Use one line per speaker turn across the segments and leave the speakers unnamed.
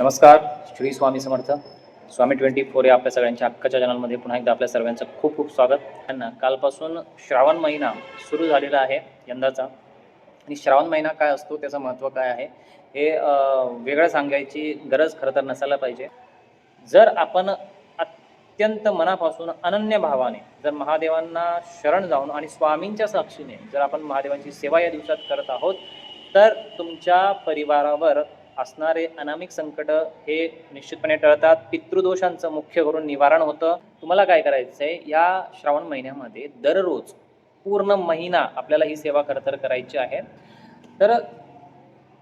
नमस्कार. Shri Swami Samarth. Swami twenty four या आपल्या सगळ्यांच्या हक्काच्या चॅनलमध्ये पुन्हा एकदा आपल्या सर्वांचं खूप खूप स्वागत. त्यांना कालपासून श्रावण महिना सुरू झालेला आहे यंदाचा. आणि श्रावण महिना काय असतो त्याचं महत्त्व काय आहे हे वेगळं सांगायची गरज खरं तर नसायला पाहिजे. जर आपण अत्यंत मनापासून अनन्य भावाने जर महादेवांना शरण जाऊन आणि स्वामींच्या साक्षीने जर आपण महादेवांची सेवा या दिवसात करत आहोत तर तुमच्या परिवारावर असणारे अनामिक संकट हे निश्चितपणे टळतात. पितृदोषांचं मुख्य करून निवारण होतं. तुम्हाला काय करायचं आहे या श्रावण महिन्यामध्ये दररोज पूर्ण महिना आपल्याला ही सेवा खरं तर करायची आहे. तर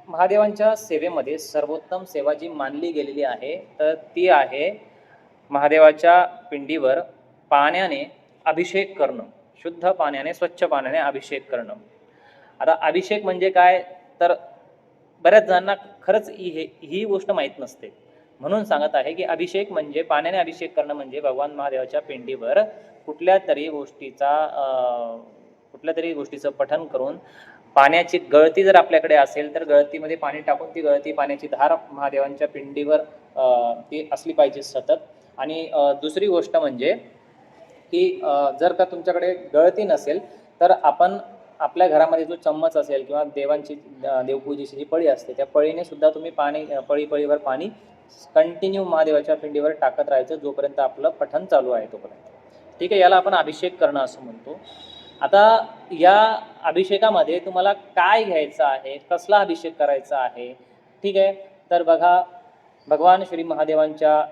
महादेवांच्या सेवेमध्ये सर्वोत्तम सेवा जी मानली गेलेली आहे तर ती आहे महादेवाच्या पिंडीवर पाण्याने अभिषेक करणं. शुद्ध पाण्याने स्वच्छ पाण्याने अभिषेक करणं. आता अभिषेक म्हणजे काय? तर बऱ्याच जणांना खरंच ही हे ही गोष्ट माहीत नसते. म्हणून सांगत आहे की अभिषेक म्हणजे पाण्याने अभिषेक करणं म्हणजे भगवान महादेवाच्या पिंडीवर कुठल्या तरी गोष्टीचा कुठल्या तरी गोष्टीचं पठन करून पाण्याची गळती जर आपल्याकडे असेल तर गळतीमध्ये पाणी टाकून ती गळती पाण्याची धार महादेवांच्या पिंडीवर ती असली पाहिजे सतत. आणि दुसरी गोष्ट म्हणजे की जर का तुमच्याकडे गळती नसेल तर आपण आपल्या घरामध्ये जो चम्मच असेल किंवा देवांची देवपूजेची जी पळी असते त्या पळीने सुद्धा तुम्ही पाणी पळी पळीवर पाणी कंटिन्यू महादेवाच्या पिंडीवर टाकत राहायचं जोपर्यंत आपलं पठण चालू आहे तोपर्यंत. ठीक आहे याला आपण अभिषेक करणं असं म्हणतो. आता या अभिषेकामध्ये तुम्हाला काय घ्यायचं आहे कसला अभिषेक करायचा आहे ठीक आहे? तर बघा भगवान श्री महादेवांच्या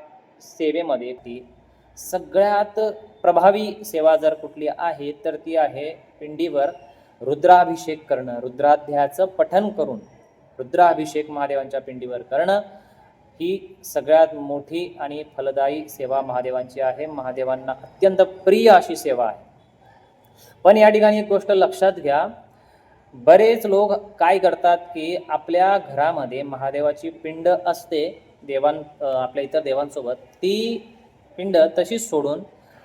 सेवेमध्ये ती सगळ्यात प्रभावी सेवा जर कुठली आहे तर ती आहे पिंडीवर रुद्राभिषेक करणं रुद्राध्यायाचं पठन करून रुद्राभिषेक महादेवांच्या पिंडीवर करणं ही सगळ्यात मोठी आणि फलदायी सेवा महादेवांची आहे. महादेवांना अत्यंत प्रिय अशी सेवा आहे. पण या ठिकाणी एक गोष्ट लक्षात घ्या. बरेच लोक काय करतात की आपल्या घरामध्ये महादेवाची पिंड असते देवां आपल्या इतर देवांसोबत ती पिंड तशीच सोडून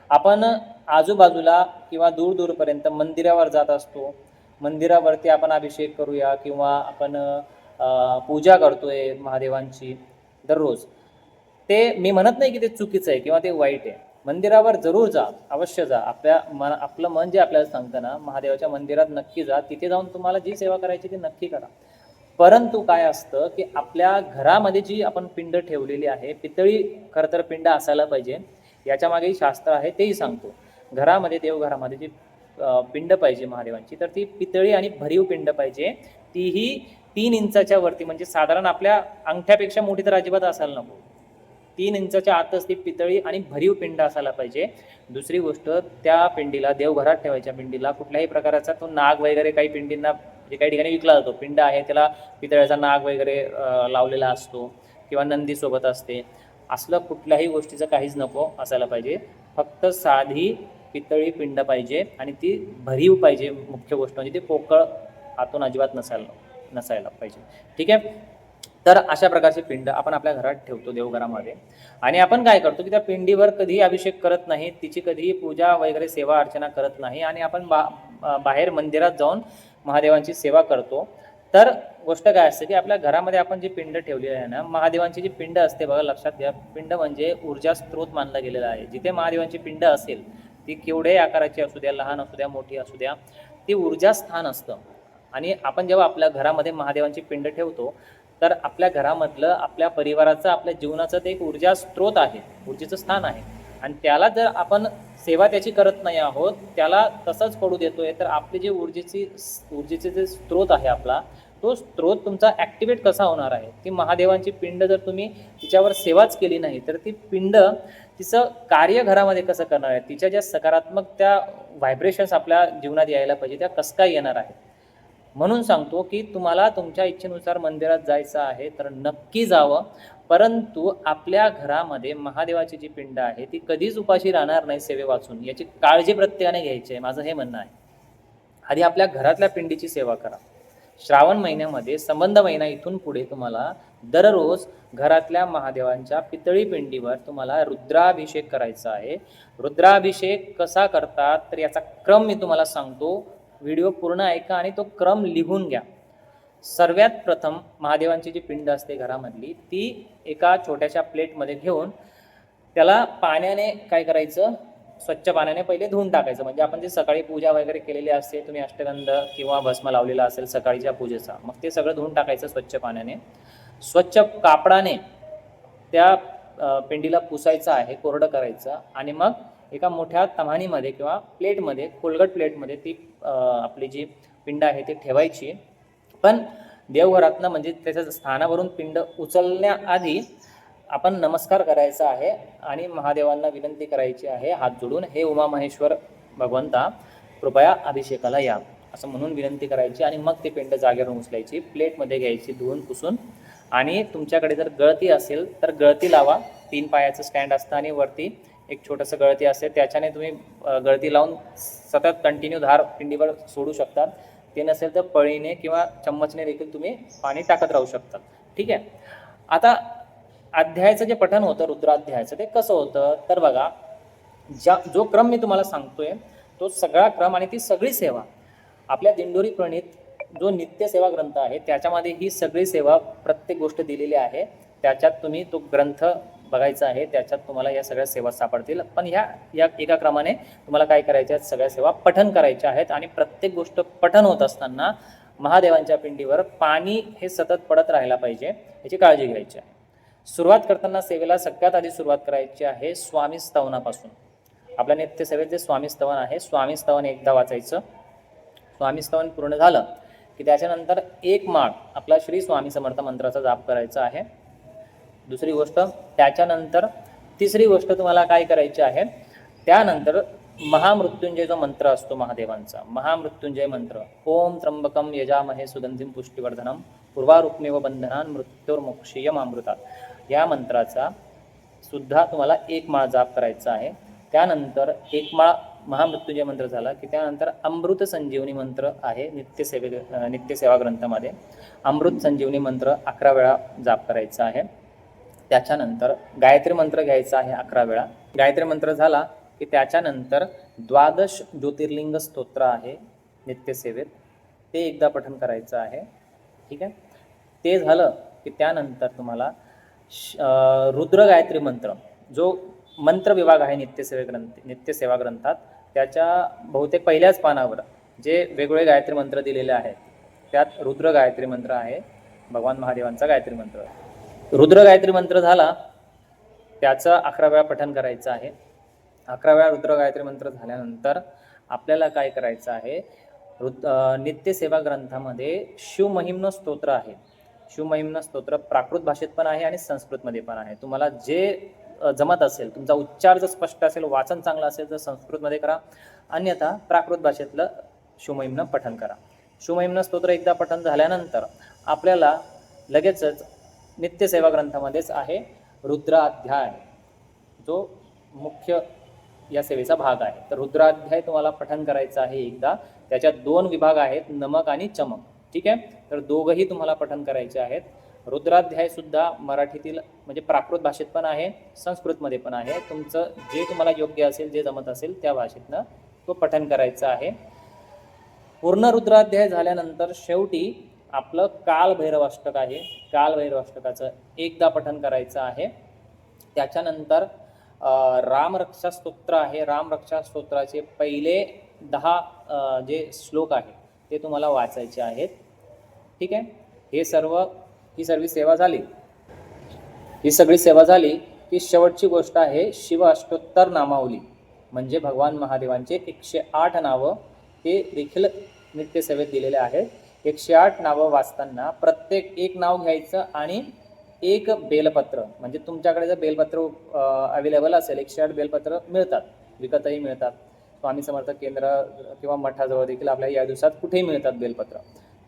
आपण आजूबाजूला किंवा दूर दूरपर्यंत मंदिरावर जात असतो. मंदिरावरती आपण अभिषेक करूया किंवा आपण पूजा करतोय महादेवांची दररोज. ते मी म्हणत नाही की ते चुकीचं आहे किंवा ते वाईट आहे. मंदिरावर जरूर जा अवश्य जा. आपल्या मन आपलं मन जे आपल्याला सांगतं ना महादेवाच्या मंदिरात नक्की जा. तिथे जाऊन तुम्हाला जी सेवा करायची ती नक्की करा. परंतु काय असतं की आपल्या घरामध्ये जी आपण पिंड ठेवलेली आहे पितळी खरं तर पिंड असायला पाहिजे. याच्या मागेही शास्त्र आहे तेही सांगतो. घरामध्ये देवघरामध्ये जी पिंड पाहिजे महादेवांची तर ती पितळी आणि भरीव पिंड पाहिजे. तीही तीन इंचाच्या वरती म्हणजे साधारण आपल्या अंगठ्यापेक्षा मोठी तर अजिबात असायला नको. तीन इंचाच्या आतच ती पितळी आणि भरीव पिंड असायला पाहिजे. दुसरी गोष्ट त्या पिंडीला देवघरात ठेवायच्या पिंडीला कुठल्याही प्रकारचा तो नाग वगैरे काही पिंडींना जे काही ठिकाणी विकला जातो. पिंड आहे त्याला पितळ्याचा नाग वगैरे लावलेला असतो किंवा नंदी सोबत असते. असलं कुठल्याही गोष्टीचं काहीच नको असायला पाहिजे. फक्त साधी पितळी पिंड पाहिजे आणि ती भरीव पाहिजे मुख्य गोष्ट म्हणजे ती पोकळ आतून अजिबात नसायला नसायला पाहिजे. ठीक आहे? तर अशा प्रकारचे पिंड आपण आपल्या घरात ठेवतो देवघरामध्ये. आणि आपण काय करतो की त्या पिंडीवर कधीही अभिषेक करत नाही तिची कधीही पूजा वगैरे सेवा अर्चना करत नाही आणि आपण बा बाहेर मंदिरात जाऊन महादेवांची सेवा करतो. तर गोष्ट काय असते की आपल्या घरामध्ये आपण जी पिंड ठेवलेले आहे ना महादेवांची जी पिंड असते बघा लक्षात घ्या. पिंड म्हणजे ऊर्जा स्त्रोत मानला गेलेला आहे. जिथे महादेवांची पिंड असेल ती केवढ्याही आकाराची असू द्या लहान असू द्या मोठी असू द्या ती ऊर्जा स्थान असतं. आणि आपण जेव्हा आपल्या घरामध्ये महादेवांची पिंड ठेवतो तर आपल्या घरामधलं आपल्या परिवाराचं आपल्या जीवनाचं ते एक ऊर्जा स्त्रोत आहे ऊर्जेचं स्थान आहे. आणि त्याला जर आपण सेवा त्याची करत नाही आहोत त्याला तसंच पडू देतोय तर आपली जी ऊर्जेची ऊर्जेचे जे स्त्रोत आहे आपला तो स्त्रोत तुमचा ॲक्टिवेट कसा होणार आहे? ती महादेवांची पिंड जर तुम्ही तिच्यावर सेवाच केली नाही तर ती पिंड तिचं कार्य घरामध्ये कसं करणार आहे? तिच्या ज्या सकारात्मक त्या व्हायब्रेशन्स आपल्या जीवनात यायला पाहिजे त्या कसं काय येणार आहे म्हणून सांगतो की तुम्हाला तुमच्या इच्छेनुसार मंदिरात जायचं आहे तर नक्की जावं. परंतु आपल्या घरामध्ये महादेवाची जी पिंड आहे ती कधीच उपाशी राहणार नाही सेवे वाचून. याची काळजी प्रत्येकाने घ्यायची आहे माझं हे म्हणणं आहे. आधी आपल्या घरातल्या पिंडीची सेवा करा. श्रावण महिन्यामध्ये संबंध महिना इथून पुढे तुम्हाला दररोज घरातल्या महादेवांच्या पितळी पिंडीवर तुम्हाला रुद्राभिषेक करायचा आहे. रुद्राभिषेक कसा करतात तर याचा क्रम मी तुम्हाला सांगतो. व्हिडिओ पूर्ण ऐका आणि तो क्रम लिहून घ्या. सर्वात प्रथम महादेवांची जी पिंड असते घरामधली ती एका छोट्याशा प्लेटमध्ये घेऊन त्याला पाण्याने काय करायचं? स्वच्छ पाण्याने पहिले धुवून टाकायचं. म्हणजे आपण जे सकाळी पूजा वगैरे केलेली असते तुम्ही अष्टगंध किंवा भस्म लावलेला असेल सकाळीच्या पूजेचा मग ते सगळं धुवून टाकायचं स्वच्छ पाण्याने. स्वच्छ कापडाने त्या पिंडीला पुसायचं आहे कोरडं करायचं आणि मग एका मोठ्या तमानीमध्ये किंवा प्लेटमध्ये कोलगट प्लेटमध्ये ती आपली जी पिंड आहे ती ठेवायची. पण देवघरातनं म्हणजे त्याच्या स्थानावरून पिंड उचलण्याआधी आपण नमस्कार करायचा आहे आणि महादेवांना विनंती करायची आहे हात जोडून हे उमा महेश्वर भगवंता कृपया अभिषेकाला या. असं म्हणून विनंती करायची आणि मग ती पिंड जागेवरून उचलायची प्लेटमध्ये घ्यायची धुवून पुसून. आणि तुमच्याकडे जर गळती असेल तर गळती लावा. तीन पायाचं स्टँड असतं आणि वरती एक छोटंसं गळती असते. त्याच्याने तुम्ही गळती लावून सतत कंटिन्यू धार पिंडीवर सोडू शकतात ते नसेल तर पळीने किंवा चम्मचने देखील तुम्ही पाणी टाकत राहू शकतात ठीक आहे? आता अध्यायाचं जे पठण होतं रुद्राध्यायाचं ते कसं होतं? तर बघा ज्या जो क्रम मी तुम्हाला सांगतोय तो सगळा क्रम आणि ती सगळी सेवा आपल्या दिंडोरी प्रणित जो नित्य सेवा ग्रंथ आहे त्याच्यामध्ये ही सगळी सेवा प्रत्येक गोष्ट दिलेली आहे. त्याच्यात तुम्ही तो ग्रंथ बघायचा आहे त्याच्यात तुम्हाला या सगळ्या सेवा सापडतील. पण ह्या या एका क्रमाने तुम्हाला काय करायच्या आहेत? सगळ्या सेवा पठन करायच्या आहेत आणि प्रत्येक गोष्ट पठन होत असताना महादेवांच्या पिंडीवर पाणी हे सतत पडत राहायला पाहिजे याची काळजी घ्यायची आहे. सुरुवात करताना सेवेला सगळ्यात आधी सुरुवात करायची आहे स्वामी स्तवनापासून. आपल्या नित्य सेवेत जे स्वामी स्तवन आहे स्वामी स्तवन एकदा वाचायचं. स्वामी स्तवन पूर्ण झालं की त्याच्यानंतर एक माळ आपला श्री स्वामी समर्थ मंत्राचा जाप करायचा आहे. दुसरी गोष्ट त्याच्यानंतर तिसरी गोष्ट तुम्हाला काय करायची आहे त्यानंतर महामृत्युंजय जो मंत्र असतो महादेवांचा. महामृत्युंजय मंत्र. ओम त्र्यंबकम यजामहे सुगंधिम पुष्टिवर्धनम पूर्वारुक्मेव बंधनान मृत्युर्मोक्षीयम अमृतात या मंत्राचा सुद्धा तुम्हाला एक माळ जाप करायचा आहे. त्यानंतर एक माळ महामृत्युंजय मंत्र झाला की त्यानंतर अमृत संजीवनी मंत्र आहे नित्यसेवे नित्यसेवा ग्रंथामध्ये अमृत संजीवनी मंत्र अकरा वेळा जाप करायचा आहे. त्याच्यानंतर गायत्री मंत्र घ्यायचा आहे अकरा वेळा. गायत्री मंत्र झाला की त्याच्यानंतर द्वादश ज्योतिर्लिंग स्तोत्र आहे नित्यसेवेत. ते एकदा पठन करायचं आहे. ठीक आहे? ते झालं की त्यानंतर तुम्हाला श- रुद्र गायत्री मंत्र जो मंत्र विभाग आहे नित्यसेवे ग्रंथ नित्यसेवा ग्रंथात त्याच्या बहुतेक पहिल्याच पानावर जे वेगवेगळे गायत्री मंत्र दिलेले आहेत त्यात रुद्र गायत्री मंत्र आहे भगवान महादेवांचा गायत्री मंत्र. रुद्र गायत्री मंत्र झाला त्याचं अकरा वेळा पठन करायचं आहे. अकरा वेळा रुद्र गायत्री मंत्र झाल्यानंतर आपल्याला काय करायचं आहे? रुद नित्यसेवा ग्रंथामध्ये शिवमहिम्न स्तोत्र आहे. शिवमहिम्न स्तोत्र प्राकृत भाषेत पण आहे आणि संस्कृतमध्ये पण आहे. तुम्हाला जे जमत असेल तुमचा उच्चार जर स्पष्ट असेल वाचन चांगलं असेल तर संस्कृतमध्ये करा. अन्यथा प्राकृत भाषेतलं शिवमहिम्न पठन करा. शिवमहिम्न स्तोत्र एकदा पठन झाल्यानंतर आपल्याला लगेचच नित्यसेवा ग्रंथामध्येच आहे रुद्राध्याय. जो मुख्य या सेवेचा भाग आहे. तर रुद्राध्याय तुम्हाला पठन करायचं आहे एकदा. त्याच्यात दोन विभाग आहेत नमक आणि चमक. ठीक आहे? तर दोघंही तुम्हाला पठन करायचे आहेत. रुद्राध्याय सुद्धा मराठीतील म्हणजे प्राकृत भाषेत पण आहे संस्कृतमध्ये पण आहे. तुमचं जे तुम्हाला योग्य असेल जे जमत असेल त्या भाषेतनं तो पठन करायचा आहे. पूर्ण रुद्राध्याय झाल्यानंतर शेवटी आपलं कालभैरवाष्टक आहे. कालभैरवाष्टकाचं एकदा पठन करायचं आहे. त्याच्यानंतर रामरक्षा स्तोत्र आहे. रामरक्षा स्तोत्राचे पहिले दहा जे श्लोक आहे ते तुम्हाला वाचायचे आहेत. ठीक आहे? हे सर्व ही सर्व सेवा झाली. ही सगळी सेवा झाली की शेवटची गोष्ट आहे शिव अष्टोत्तर नामावली. म्हणजे भगवान महादेवांचे एकशे आठ नावं ते देखील नित्यसेवेत दिलेले आहेत. एकशे आठ नावं वाचताना प्रत्येक एक नाव घ्यायचं आणि एक बेलपत्र म्हणजे तुमच्याकडे जर बेलपत्र अवेलेबल असेल एकशे आठ बेलपत्र मिळतात विकतही मिळतात. स्वामी समर्थ केंद्र किंवा मठाजवळ देखील आपल्या या दिवसात कुठेही मिळतात बेलपत्र.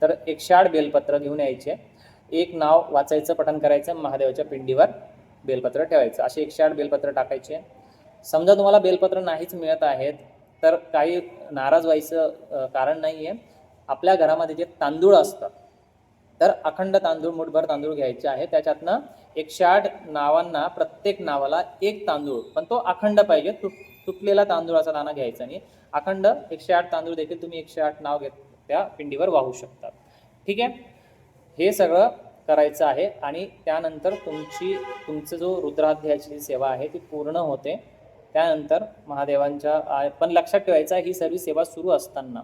तर एकशे आठ बेलपत्र घेऊन यायचे. एक नाव वाचायचं पठण करायचं महादेवाच्या पिंडीवर बेलपत्र ठेवायचं. असे एकशे आठ बेलपत्र टाकायचे. समजा तुम्हाला बेलपत्र नाहीच मिळत आहेत तर काही नाराज व्हायचं कारण नाही आहे आपल्या घरामध्ये जे तांदूळ असतात तर अखंड तांदूळ मुठभर तांदूळ घ्यायचे आहे त्याच्यातनं एकशे आठ नावांना प्रत्येक नावाला एक तांदूळ. पण तो अखंड पाहिजे. तुट तुटलेला तांदूळाचा दाना घ्यायचा नाही अखंड एकशे आठ तांदूळ देखील तुम्ही एकशे आठ नाव घेत त्या पिंडीवर वाहू शकता. ठीक आहे? हे सगळं करायचं आहे आणि त्यानंतर तुमची तुमचं जो रुद्राध्यायाची जी सेवा आहे ती पूर्ण होते. त्यानंतर महादेवांच्या पण लक्षात ठेवायचा ही सर्व सेवा सुरू असताना.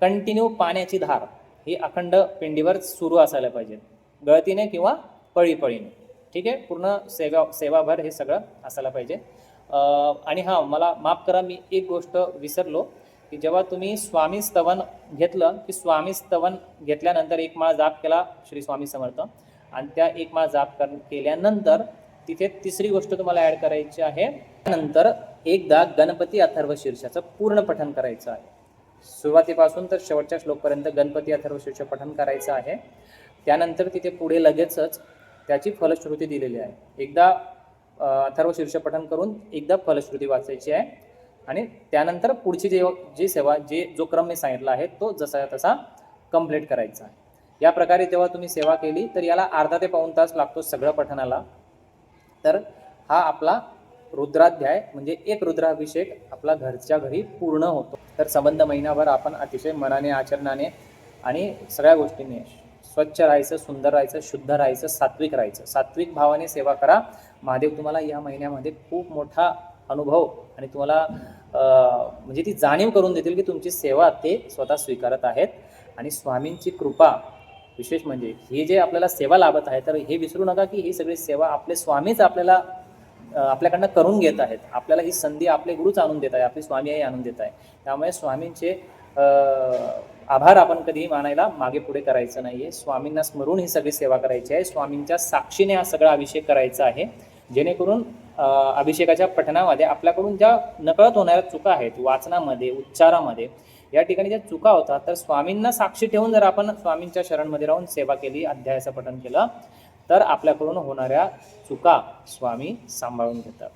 कंटिन्यू पाण्याची धार. ही अखंड पिंडीवर सुरू असायला पाहिजे. गळतीने किंवा पळीपळीने. ठीक आहे? पूर्ण सेवा सेवाभर हे सगळं असायला पाहिजे. आणि हां मला माफ करा मी एक गोष्ट विसरलो की जेव्हा तुम्ही स्वामी स्तवन घेतलं की स्वामी स्तवन घेतल्यानंतर एक माळ जाप केला श्री स्वामी समर्थ आणि त्या एक माळ जाप कर केल्यानंतर तिथे तिसरी गोष्ट तुम्हाला ॲड करायची आहे. त्यानंतर एकदा गणपती अथर्व शीर्षाचं पूर्ण पठण करायचं आहे. सुरुवातीपासून तर शेवटच्या श्लोकपर्यंत गणपती अथर्व शीर्ष पठण करायचं आहे. त्यानंतर तिथे पुढे लगेचच त्याची फलश्रुती दिलेली आहे. एकदा अथर्व शीर्ष पठण करून एकदा फलश्रुती वाचायची आहे. आणि त्यानंतर पुढची जे जी सेवा जे जो क्रम मी सांगितला आहे तो जसा तसा कंप्लीट करायचा आहे. या प्रकारे जेव्हा तुम्ही सेवा केली तर याला अर्धा ते पाऊण तास लागतो सगळं पठणाला. तर हा आपला रुद्राध्याय म्हणजे एक रुद्राभिषेक आपला घरच्या घरी पूर्ण होतो. तर संबंध महिनाभर आपण अतिशय मनाने आचरणाने आणि सगळ्या गोष्टींनी स्वच्छ राहायचं सुंदर राहायचं शुद्ध राहायचं सात्विक राहायचं. सात्विक भावाने सेवा करा. महादेव तुम्हाला या महिन्यामध्ये खूप मोठा अनुभव आणि तुम्हाला म्हणजे ती जाणीव करून देतील की तुमची सेवा ते स्वतः स्वीकारत आहेत. आणि स्वामींची कृपा विशेष म्हणजे हे जे आपल्याला सेवा लाभत आहे तर हे विसरू नका की ही सगळी सेवा आपले स्वामीच आपल्याला आपल्याकडनं करून घेत आहेत. आपल्याला ही संधी आपले गुरुच आणून देत आहे आपली स्वामी आई आणून देत आहे. त्यामुळे स्वामींचे आभार आपण कधीही मानायला मागे पुढे करायचं नाही आहे स्वामींना स्मरून ही सगळी सेवा करायची आहे. स्वामींच्या साक्षीने हा सगळा अभिषेक करायचा आहे. जेणेकरून अभिषेकाच्या पठणामध्ये आपल्याकडून ज्या नकळत होणाऱ्या चुका आहेत वाचनामध्ये उच्चारामध्ये या ठिकाणी ज्या चुका होतात तर स्वामींना साक्षी ठेवून जर आपण स्वामींच्या शरणमध्ये राहून सेवा केली अध्यायाचं पठण केलं तर आपल्याकडून होणाऱ्या चुका स्वामी सांभाळून घेतात.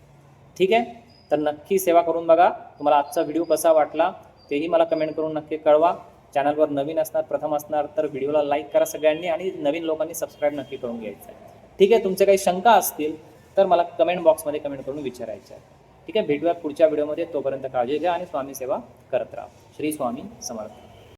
ठीक आहे? तर नक्की सेवा करून बघा. तुम्हाला आजचा व्हिडिओ कसा वाटला तेही मला कमेंट करून नक्की कळवा. चॅनलवर नवीन असणार प्रथम असणार तर व्हिडिओला लाईक करा सगळ्यांनी आणि नवीन लोकांनी सबस्क्राईब नक्की करून घ्यायचं आहे. ठीक आहे? तुमचे काही शंका असतील तर मला कमेंट बॉक्समध्ये कमेंट करून विचारायचं आहे. ठीक आहे? भेटूया पुढच्या व्हिडिओमध्ये. तोपर्यंत काळजी घ्या आणि स्वामी सेवा करत राहा. श्री स्वामी समर्थ.